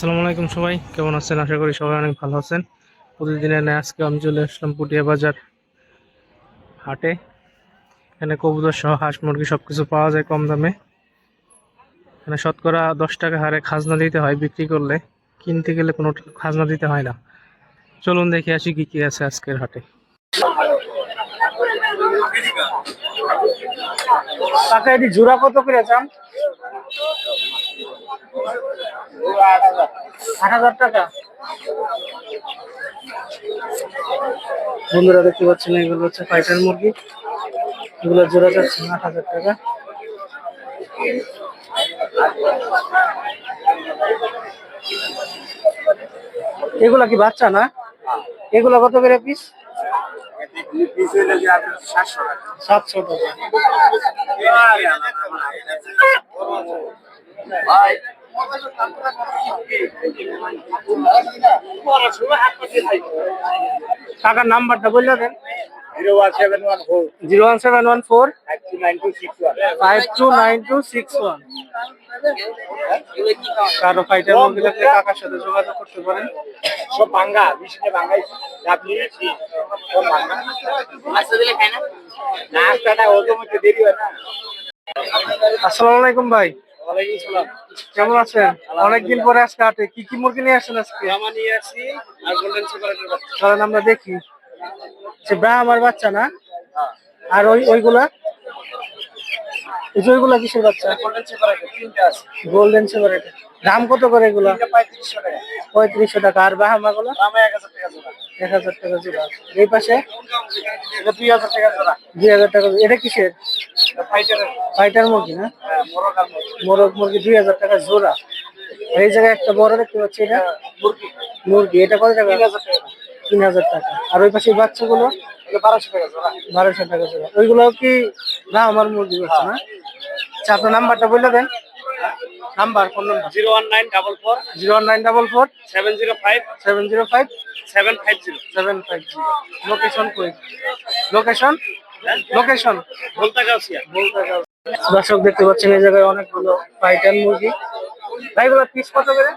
আসসালামু আলাইকুম সবাই, কেমন আছেন? আশা করি সবাই অনেক ভালো আছেন। প্রতিদিনের ন্যায় আজকে আমি চলে আসলাম পুটিয়া বাজার হাটে। এখানে কবুতর সহ হাঁস মুরগি সব কিছু পাওয়া যায় কম দামে। এখানে শতকরা দশ টাকা হারে খাজনা দিতে হয় বিক্রি করলে। কিনতে গেলে কোনো খাজনা দিতে হয় না। চলুন দেখে আসি কি কি আছে আজকের হাটে। কাকা, এটি জোড়া কত করে চান আট হাজার টাকা। বন্ধুরা দেখতে পাচ্ছেন এগুলো হচ্ছে ফাইটার মুরগি। এগুলো জোড়া যাচ্ছে আট হাজার টাকা। এগুলা কি বাচ্চা না? এগুলা কত করে পিস সাতশো টাকা। টাকার নাম্বারটা বললে দেন। Zero one seven one four. Zero one seven one six one. Five one কারও ফাইটার কাকার সাথে যোগাযোগ করতে পারেন। সব ভাঙ্গা আপনি নাস্তাটা ওদের মধ্যে দেরি হয় না আসসালামু আলাইকুম ভাই। কেমন আছেন? অনেকদিন পরে আজকে হাটে। কি কি মুরগি নিয়ে আসেন আজকে? নিয়ে আসি আর গোল্ডেন সুপারের আমরা দেখি। সে আমার বাচ্চা না? আর ওই ওইগুলা? এই যে ওইগুলা কিসের বাচ্চা? গোল্ডেন তিনটা আছে। গোল্ডেন সেপারেট দাম কত করে এগুলো? পঁয়ত্রিশশো টাকা। আর বাহামা গুলো? এক হাজার টাকা জোড়া। এই পাশে? দুই হাজার টাকা জোড়া। দুই হাজার টাকা এটা কিসের? ফাইটার মুরগি না? হ্যাঁ মোরগ। মুরগি দুই হাজার টাকা জোড়া। এই জায়গায় একটা বড় দেখতে পাচ্ছি এটা। মুরগি। মুরগি। এটা কত টাকা? তিন হাজার টাকা। আর ওই পাশে বাচ্চাগুলো? বারোশো টাকা জোড়া। বারোশো টাকা জোড়া। ওইগুলো কি না আমার মুরগি বাচ্চা না? আচ্ছা আপনার নাম্বারটা বলে দেন। Number phone number? Zero one nine double four. Zero nine double four. Seven zero five. Seven zero five. Seven five zero. Seven five zero. Location কই? লোকেশন? লোকেশন? বলতে গাছিয়া দর্শক দেখতে পাচ্ছেন এই জায়গায় অনেকগুলো ফাইটার মুরগি। ভাইগুলো পিস কত করে?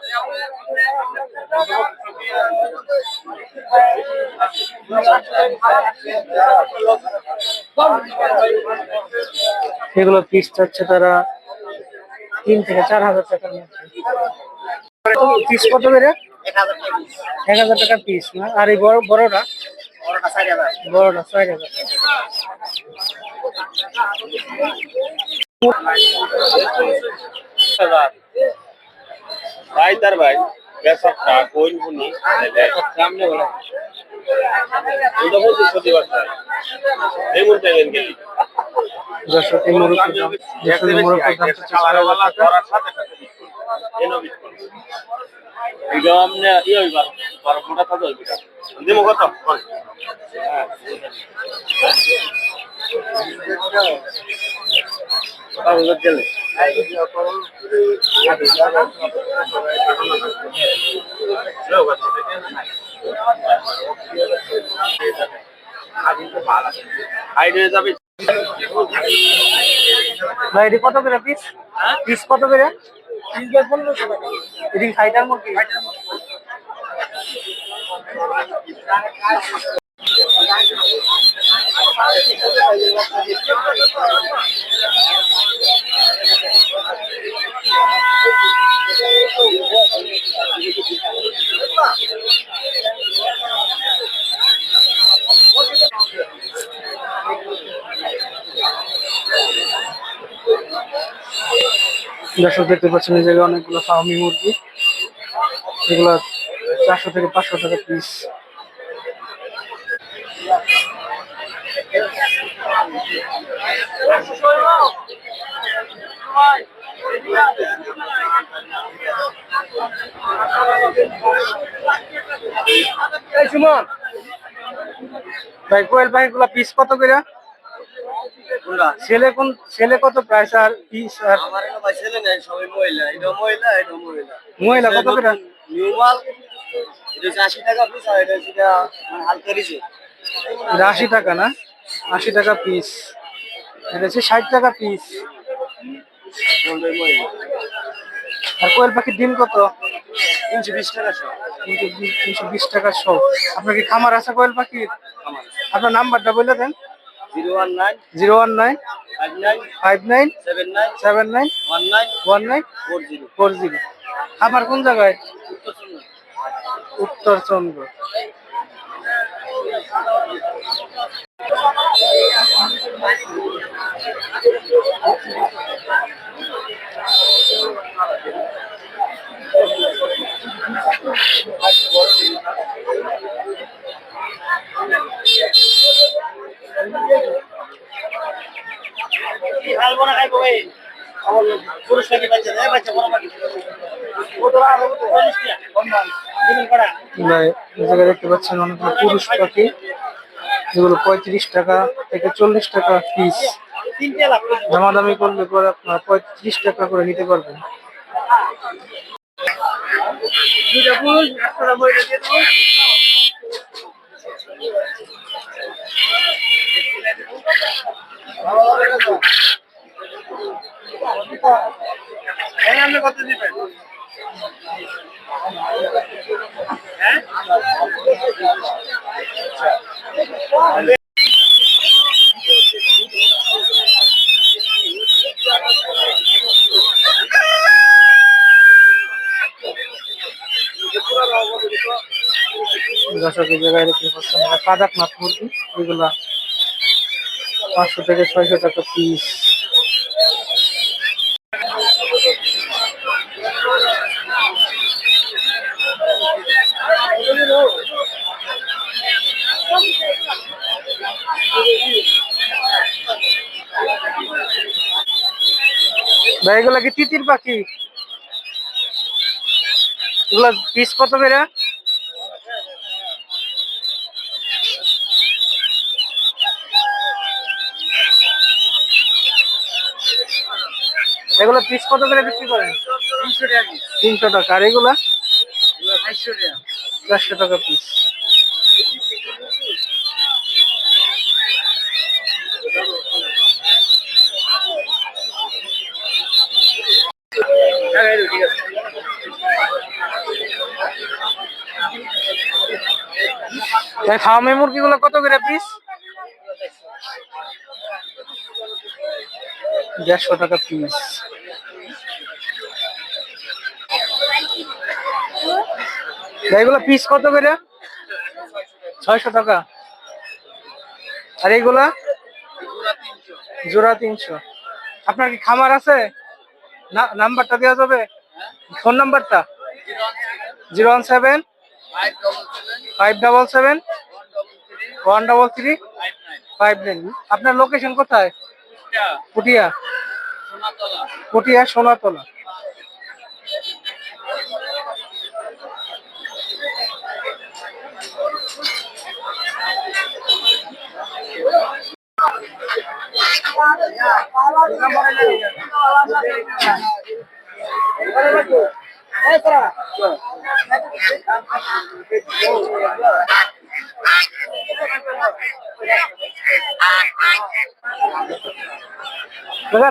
এগুলো পিস চাচ্ছে তারা তিন থেকে চার হাজার টাকার মধ্যে। পিস কত করে? এক হাজার টাকা পিস না? আর এই বড় বড়টা? বড়টা ছয় হাজার ভাই, তার ভাই বেসরটা কোন বুনি সামনে বলে। বলছি সত্যি কথা এই মুহূর্তে গেলি দর্শক এই আমনে ইয়ে হ্যাঁ যাবে। ভাই এটি কত করে পিস পিস কত করে? এটি ফাইটার মুরগি দর্শক দেখতে পাচ্ছেন, এই জায়গায় অনেকগুলো ফার্মি মুরগি। এগুলো চারশো থেকে পাঁচশো টাকা পিস ভাই, কোয়েল পাখিগুলো পিস কত করে ছেলে কোন ছেলে কত প্রাইস আর পিস আর আমার এখানে ভাই ছেলে নেই সবাই মহিলা। এটা মহিলা এটা মহিলা। মহিলা কত করে নিউ মাল এটা হচ্ছে আশি টাকা পিস আর এটা এটা মানে হালকা রিজে এটা আশি টাকা না? আশি টাকা পিস এটা হচ্ছে ষাট টাকা পিস মহিলা আর কোয়েল পাখির ডিম কত? তিনশো বিশ টাকা সব তিনশো বিশ তিনশো বিশ টাকা সব আপনার কি খামার আছে কোয়েল পাখির? আপনার নাম্বারটা বলে দেন। Zero one nine five nine nine seven nine one four zero কোন জায়গায়? উত্তরচন্দ্র খাইবো না খাইবো ভাই আমার পুরুষ নাকি বাচ্চা দেয় বাচ্চা বড় নাকি ও তো আর ও তো চল্লিশ টাকা কম দাম দিবেন এই জায়গায় দেখতে পাচ্ছেন অনেকগুলো পুরুষ পাখি। যেগুলো পঁয়ত্রিশ টাকা থেকে চল্লিশ টাকা পিস দামাদামি করলে পরে আপনার পঁয়ত্রিশ টাকা করে নিতে পারবেন। কত দিবেন? দর্শক এই জায়গায় পাচ্ছেন এটা কাদাকনাথ মুরগি। এগুলা পাঁচশো থেকে ছয়শো টাকা পিস ভাই এগুলা কি তিতির পাখি? এগুলা পিস কত করে? এগুলো পিস কত করে বিক্রি করেন? তিনশো টাকা তিনশো টাকা আর এগুলা? চারশো টাকা পিস। ফার্মে মুরগিগুলো কত করে পিস দেড়শো টাকা পিস এগুলো পিস কত করে? ছয়শো টাকা। আর এইগুলা? জোড়া তিনশো। আপনার কি খামার আছে? নাম্বারটা দেওয়া যাবে? ফোন নাম্বারটা? Zero one seven five double seven one double three five nine. আপনার লোকেশন কোথায়? পুটিয়া। পুটিয়া সোনাতলা।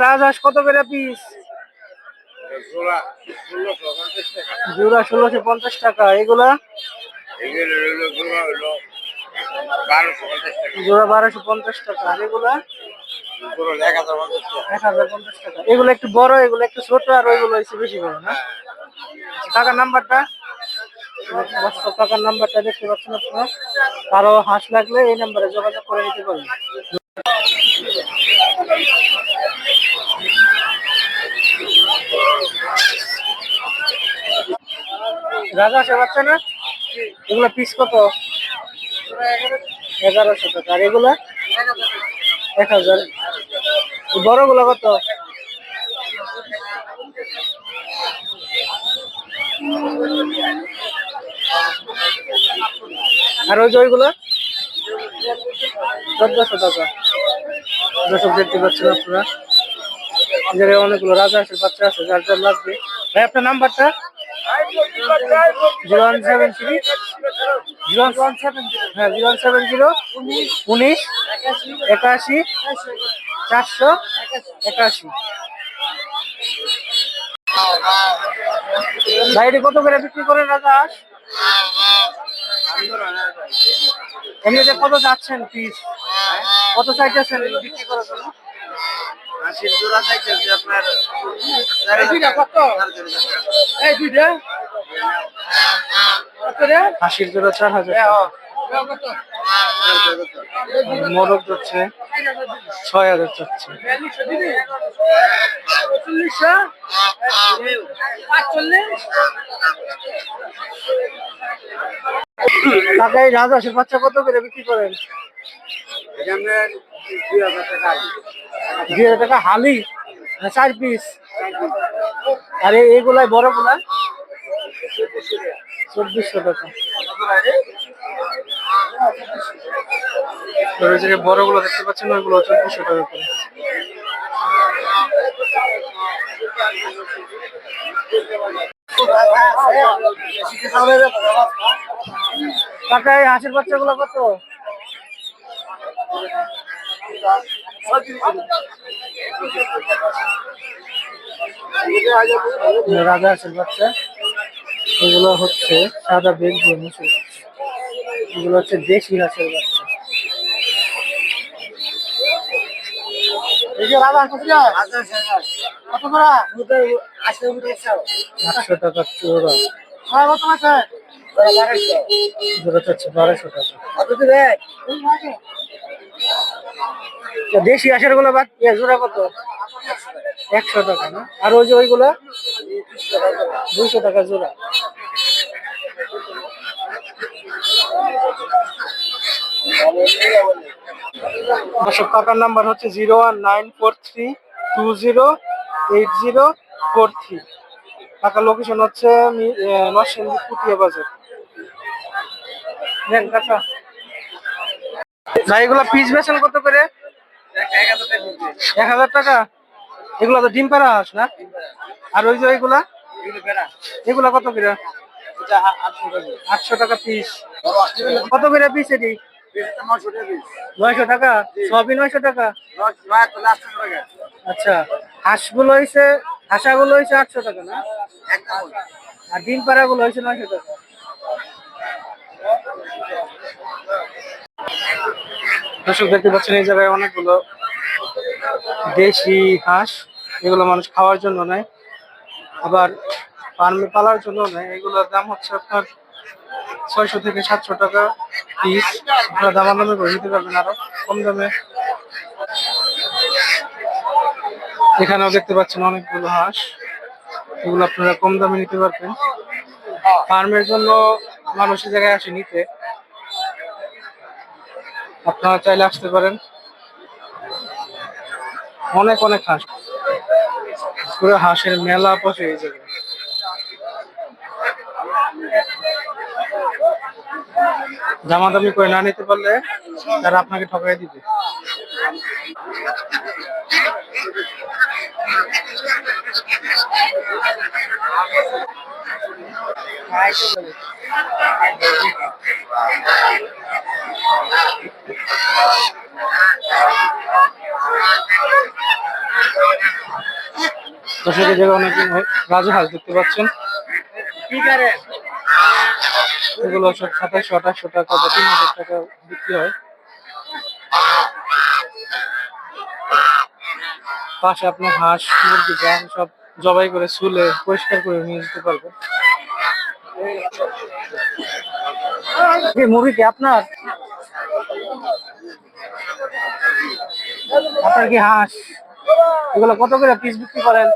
রাজহাঁস কত করে পিস জোড়া ষোলোশো পঞ্চাশ টাকা এগুলা? জোড়া বারোশো পঞ্চাশ টাকা আর এগুলা? এক হাজার পঞ্চাশ টাকা। এগুলো একটু বড় এগুলো একটু ছোট আর ওইগুলো হচ্ছে বেশি বড় না? টাকার নাম্বারটা? দশটা টাকার নাম্বারটা দেখতে পাচ্ছেন আপনারা। কারও হাঁস লাগলে এই নাম্বারে যোগাযোগ করে নিতে পারবেন। রাজা সে পাচ্ছে না? এগুলো পিস কত? এগারোশো টাকা। আর এগুলা? এক হাজার। বড়গুলো কত? আর ওই ওইগুলো? চোদ্দশো টাকা। দর্শক দেখতে পাচ্ছেন আপনারা। জায়গায় অনেকগুলো রাজা আছে, বাচ্চা আছে, যার যার লাগবে। ভাই, আপনার নাম্বারটা? Zero one seven three zero one seven হ্যাঁ জিরো ওয়ান সেভেন জিরো। উনিশ। একাশি চারশো একাশি। ভাই এটি কত করে বিক্রি করেন রাজা এমনিতে কত যাচ্ছেন পিস? কত চাইতেছেন বিক্রি করার জন্য? হাসির জোড়া চার হাজার মোরগ যাচ্ছে, ছয় হাজার চাচ্ছে। টাকা এই রাজহাঁসের বাচ্চা কত করে বিক্রি করেন? দুই হাজার টাকা হালি না চার পিস। আর এইগুলাই বড়গুলা চব্বিশশো টাকা। ওই যে বড়গুলো দেখতে পাচ্ছেন ওইগুলো চব্বিশশো টাকা করে। কাকা এই হাঁসের বাচ্চাগুলো কত? রাজা হাঁসের বাচ্চা। এগুলো হচ্ছে সাদা বেলজিয়াম মুসুর এগুলো হচ্ছে দেশি হাঁসের বাচ্চা। আটশো টাকা চোরা। বারোশো টাকা। দেশি হাঁসেরগুলো বাদ জোড়া কত? একশো টাকা না? আর ওই যে ওইগুলো? দুইশো টাকা জোড়া। দর্শক, কাকার নাম্বার হচ্ছে zero one nine four three two zero eight zero four three. কাকার লোকেশন হচ্ছে নরসিংদী পুটিয়া বাজার। নেন কাকা। ভাই, এগুলো পিস বেছেন কত করে? এক হাজার টাকা? এগুলো তো ডিম পাড়া হাঁস না? আর ওই যে ওইগুলা? এগুলা কত করে? আটশো টাকা। পিস কত করে পিস এটি? নয়শো টাকা সবই নয়শো টাকা? আচ্ছা হাঁসগুলো হয়েছে হাঁসাগুলো হয়েছে আটশো টাকা না? আর ডিম পাড়াগুলো হয়েছে নয়শো টাকা। দর্শক দেখতে পাচ্ছেন এই জায়গায় অনেকগুলো দেশি হাঁস। এগুলো মানুষ খাওয়ার জন্য নেয়। আবার ফার্মে পালার জন্য নেয় এগুলোর দাম হচ্ছে আপনার ছয়শো থেকে সাতশো টাকা পিস আপনারা দামাদামি করে নিতে পারবেন আরও কম দামে। এখানেও দেখতে পাচ্ছেন অনেকগুলো হাঁস। এগুলো আপনারা কম দামে নিতে পারবেন। ফার্মের জন্য মানুষের জায়গায় আসে নিতে। আপনারা চাইলে আসতে পারেন। অনেক অনেক হাঁস। পুরো হাঁসের মেলা বসে এই জায়গায়। দামাদামি করে না নিতে পারলে তারা আপনাকে ঠকাই দিবে। দর্শকের জায়গায় অনেক রাজু হাঁস দেখতে পাচ্ছেন। এগুলো সব সাতাশশো আঠাশশো টাকা বা তিন হাজার টাকা বিক্রি হয়। পাশে আপনি হাঁস, মুরগি যা সব জবাই করে চুলে পরিষ্কার করে নিয়ে যেতে পারবেন মুরগি কি আপনার? আপনার কি হাঁস? এগুলো কত করে পিস বিক্রি করেন?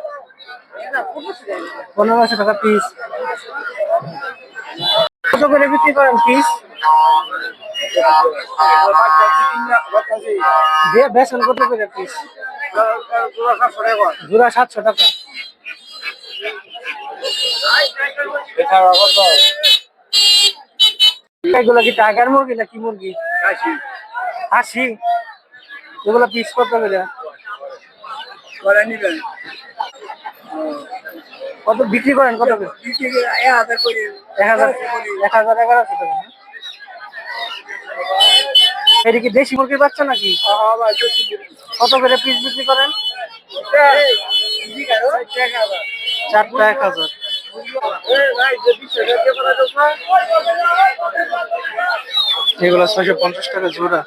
পনেরোশো টাকা পিস কত করে বিক্রি করেন, পিস? বেসন কত করে পিস? জোড়া সাতশো টাকা। এগুলো কি টাইগার মুরগি না কি মুরগি? হাসি এগুলো পিস কত করে? কত বিক্রি করেন? কত এক হাজার। এক হাজার না? এটা কি দেশি মুরগির বাচ্চা নাকি? কত করে পিস বিক্রি করেন? চারটা এক হাজার। এগুলো ছয়শো পঞ্চাশ টাকা জোড়া।